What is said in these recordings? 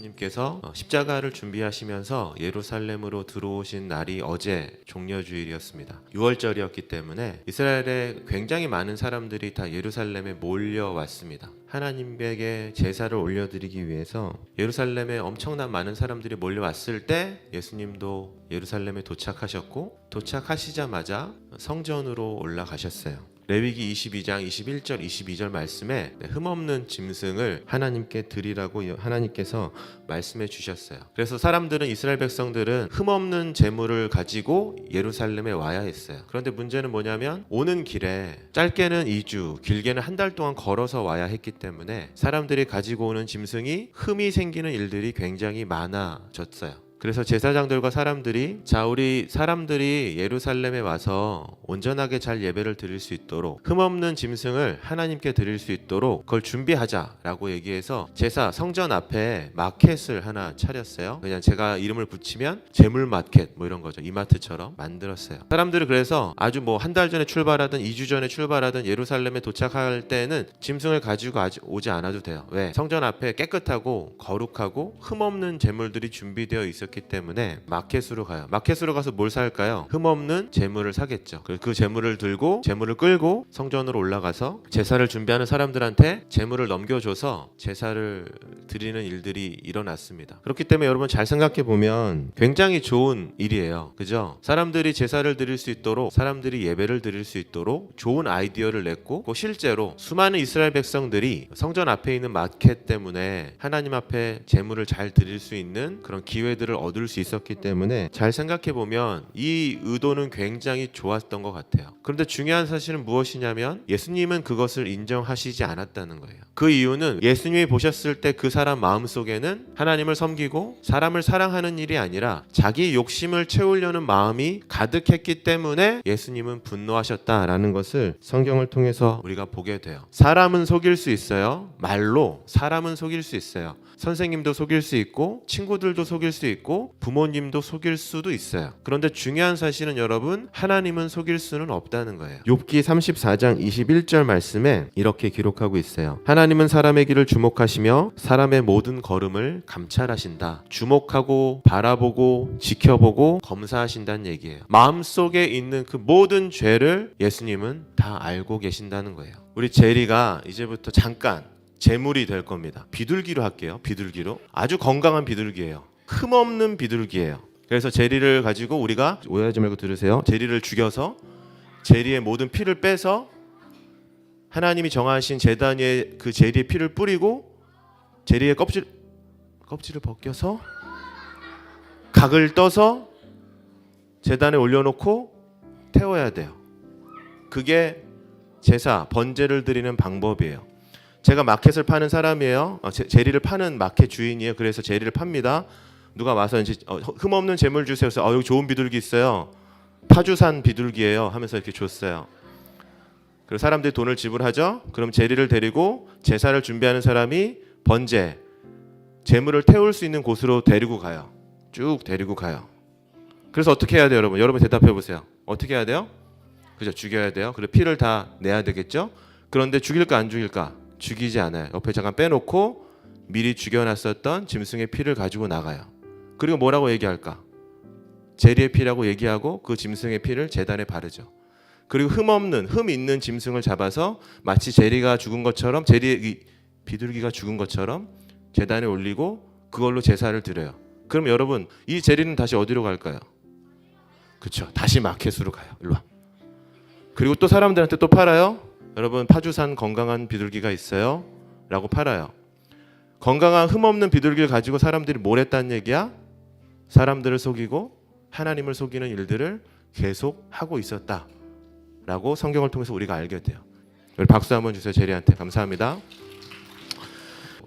예수님께서 어, 십자가를 준비하시면서 예루살렘으로 들어오신 날이 어제 종려주일이었습니다. 6월절이었기 때문에 이스라엘에 굉장히 많은 사람들이 다 예루살렘에 몰려왔습니다. 하나님에게 제사를 올려드리기 위해서 예루살렘에 엄청난 많은 사람들이 몰려왔을 때 예수님도 예루살렘에 도착하셨고 도착하시자마자 성전으로 올라가셨어요. 레위기 22장 21절 22절 말씀에 네, 흠없는 짐승을 하나님께 드리라고 하나님께서 말씀해 주셨어요. 그래서 사람들은 이스라엘 백성들은 흠없는 제물을 가지고 예루살렘에 와야 했어요. 그런데 문제는 뭐냐면 오는 길에 짧게는 2주, 길게는 한 달 동안 걸어서 와야 했기 때문에 사람들이 가지고 오는 짐승이 흠이 생기는 일들이 굉장히 많아졌어요. 그래서 제사장들과 사람들이 자 우리 사람들이 예루살렘에 와서 온전하게 잘 예배를 드릴 수 있도록 흠없는 짐승을 하나님께 드릴 수 있도록 그걸 준비하자라고 얘기해서 제사 성전 앞에 마켓을 하나 차렸어요. 그냥 제가 이름을 붙이면 제물 마켓 뭐 이런 거죠. 이마트처럼 만들었어요. 사람들이 그래서 아주 뭐 한 달 전에 출발하든 2주 전에 출발하든 예루살렘에 도착할 때는 짐승을 가지고 오지 않아도 돼요. 왜? 성전 앞에 깨끗하고 거룩하고 흠없는 제물들이 준비되어 있 었기 때문에 마켓으로 가요. 마켓으로 가서 뭘 살까요? 흠없는 제물을 사겠죠. 그- 그 제물을 들고 제물을 끌고 성전으로 올라가서 제사를 준비하는 사람들한테 제물을 넘겨줘서 제사를 드리는 일들이 일어났습니다. 그렇기 때문에 여러분 잘 생각해 보면 굉장히 좋은 일이에요. 그죠? 사람들이 제사를 드릴 수 있도록 사람들이 예배를 드릴 수 있도록 좋은 아이디어를 냈고 그 실제로 수많은 이스라엘 백성들이 성전 앞에 있는 마켓 때문에 하나님 앞에 제물을 잘 드릴 수 있는 그런 기회들을 얻을 수 있었기 때문에 잘 생각해 보면 이 의도는 굉장히 좋았던 것 같아요. 그런데 중요한 사실은 무엇이냐면 예수님은 그것을 인정하시지 않았다는 거예요. 그 이유는 예수님이 보셨을 때 그 사람 마음 속에는 하나님을 섬기고 사람을 사랑하는 일이 아니라 자기 욕심을 채우려는 마음이 가득했기 때문에 예수님은 분노하셨다라는 것을 성경을 통해서 우리가 보게 돼요. 사람은 속일 수 있어요. 말로 사람은 속일 수 있어요. 선생님도 속일 수 있고 친구들도 속일 수 있고 부모님도 속일 수도 있어요. 그런데 중요한 사실은 여러분 하나님은 속일 수는 없다는 거예요. 욥기 34장 21절 말씀에 이렇게 기록하고 있어요. 하나님은 사람의 길을 주목하시며 사람의 모든 걸음을 감찰하신다. 주목하고 바라보고 지켜보고 검사하신다는 얘기예요. 마음속에 있는 그 모든 죄를 예수님은 다 알고 계신다는 거예요. 우리 제리가 이제부터 잠깐 재물이 될 겁니다. 비둘기로 할게요. 비둘기로. 아주 건강한 비둘기예요. 흠 없는 비둘기예요. 그래서 제리를 가지고 우리가 오해하지 말고 들으세요. 제리를 죽여서 제리의 모든 피를 빼서 하나님이 정하신 제단 위에 그 제리의 피를 뿌리고 제리의 껍질 껍질을 벗겨서 각을 떠서 제단에 올려놓고 태워야 돼요. 그게 제사 번제를 드리는 방법이에요. 제가 마켓을 파는 사람이에요. 어, 제, 제리를 파는 마켓 주인이에요. 그래서 제리를 팝니다. 누가 와서 이제 어, 흠 없는 재물 주세요. 어, 여기 좋은 비둘기 있어요. 파주산 비둘기예요. 하면서 이렇게 줬어요. 그리고 사람들이 돈을 지불하죠. 그럼 제리를 데리고 제사를 준비하는 사람이 번제 재물을 태울 수 있는 곳으로 데리고 가요. 쭉 데리고 가요. 그래서 어떻게 해야 돼요, 여러분? 여러분 대답해 보세요. 어떻게 해야 돼요? 그죠? 죽여야 돼요. 그리고 피를 다 내야 되겠죠? 그런데 죽일까 안 죽일까? 죽이지 않아요. 옆에 잠깐 빼놓고 미리 죽여놨었던 짐승의 피를 가지고 나가요. 그리고 뭐라고 얘기할까? 제리의 피라고 얘기하고 그 짐승의 피를 제단에 바르죠. 그리고 흠 없는 흠 있는 짐승을 잡아서 마치 제리가 죽은 것처럼 제리 이 비둘기가 죽은 것처럼 제단에 올리고 그걸로 제사를 드려요. 그럼 여러분 이 제리는 다시 어디로 갈까요? 그렇죠. 다시 마켓으로 가요. 일로 와. 그리고 또 사람들한테 또 팔아요. 여러분 파주산 건강한 비둘기가 있어요. 라고 팔아요. 건강한 흠 없는 비둘기를 가지고 사람들이 뭘 했다는 얘기야? 사람들을 속이고 하나님을 속이는 일들을 계속 하고 있었다. 라고 성경을 통해서 우리가 알게 돼요. 박수 한번 주세요. 제리한테 감사합니다.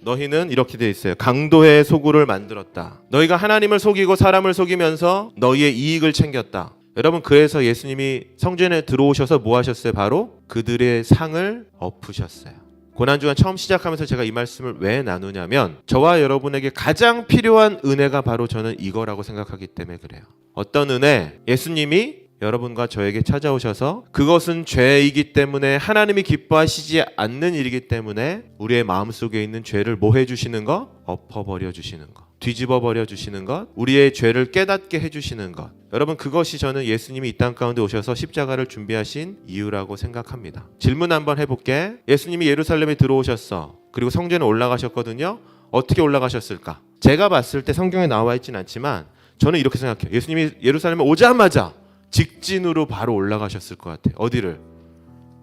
너희는 이렇게 돼 있어요. 강도의 소굴을 만들었다. 너희가 하나님을 속이고 사람을 속이면서 너희의 이익을 챙겼다. 여러분 그래서 예수님이 성전에 들어오셔서 뭐 하셨어요? 바로 그들의 상을 엎으셨어요. 고난주간 처음 시작하면서 제가 이 말씀을 왜 나누냐면 저와 여러분에게 가장 필요한 은혜가 바로 저는 이거라고 생각하기 때문에 그래요. 어떤 은혜? 예수님이 여러분과 저에게 찾아오셔서 그것은 죄이기 때문에 하나님이 기뻐하시지 않는 일이기 때문에 우리의 마음속에 있는 죄를 뭐 해주시는 것? 엎어버려 주시는 것. 뒤집어 버려 주시는 것, 우리의 죄를 깨닫게 해 주시는 것. 여러분 그것이 저는 예수님이 이 땅 가운데 오셔서 십자가를 준비하신 이유라고 생각합니다. 질문 한번 해볼게. 예수님이 예루살렘에 들어오셨어. 그리고 성전에 올라가셨거든요. 어떻게 올라가셨을까? 제가 봤을 때 성경에 나와 있진 않지만 저는 이렇게 생각해요. 예수님이 예루살렘에 오자마자 직진으로 바로 올라가셨을 것 같아요. 어디를?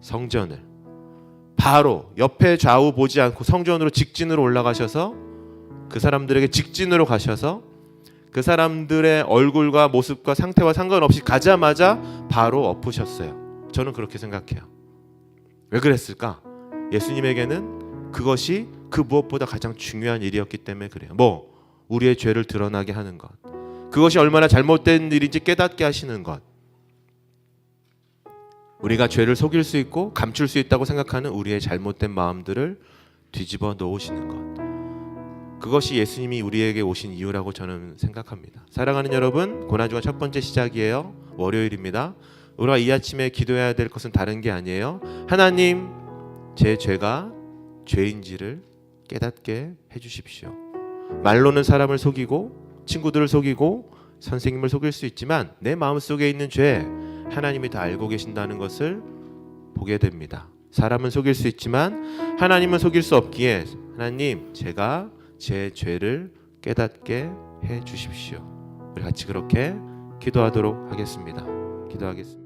성전을. 바로 옆에 좌우 보지 않고 성전으로 직진으로 올라가셔서 그 사람들에게 직진으로 가셔서 그 사람들의 얼굴과 모습과 상태와 상관없이 가자마자 바로 엎으셨어요. 저는 그렇게 생각해요. 왜 그랬을까? 예수님에게는 그것이 그 무엇보다 가장 중요한 일이었기 때문에 그래요. 뭐 우리의 죄를 드러나게 하는 것. 그것이 얼마나 잘못된 일인지 깨닫게 하시는 것. 우리가 죄를 속일 수 있고 감출 수 있다고 생각하는 우리의 잘못된 마음들을 뒤집어 놓으시는 것. 그것이 예수님이 우리에게 오신 이유라고 저는 생각합니다. 사랑하는 여러분, 고난주가 첫 번째 시작이에요. 월요일입니다. 우리가 이 아침에 기도해야 될 것은 다른 게 아니에요. 하나님, 제 죄가 죄인지를 깨닫게 해주십시오. 말로는 사람을 속이고 친구들을 속이고 선생님을 속일 수 있지만 내 마음 속에 있는 죄 하나님이 다 알고 계신다는 것을 보게 됩니다. 사람은 속일 수 있지만 하나님은 속일 수 없기에 하나님 제가 제 죄를 깨닫게 해 주십시오. 우리 같이 그렇게 기도하도록 하겠습니다. 기도하겠습니다.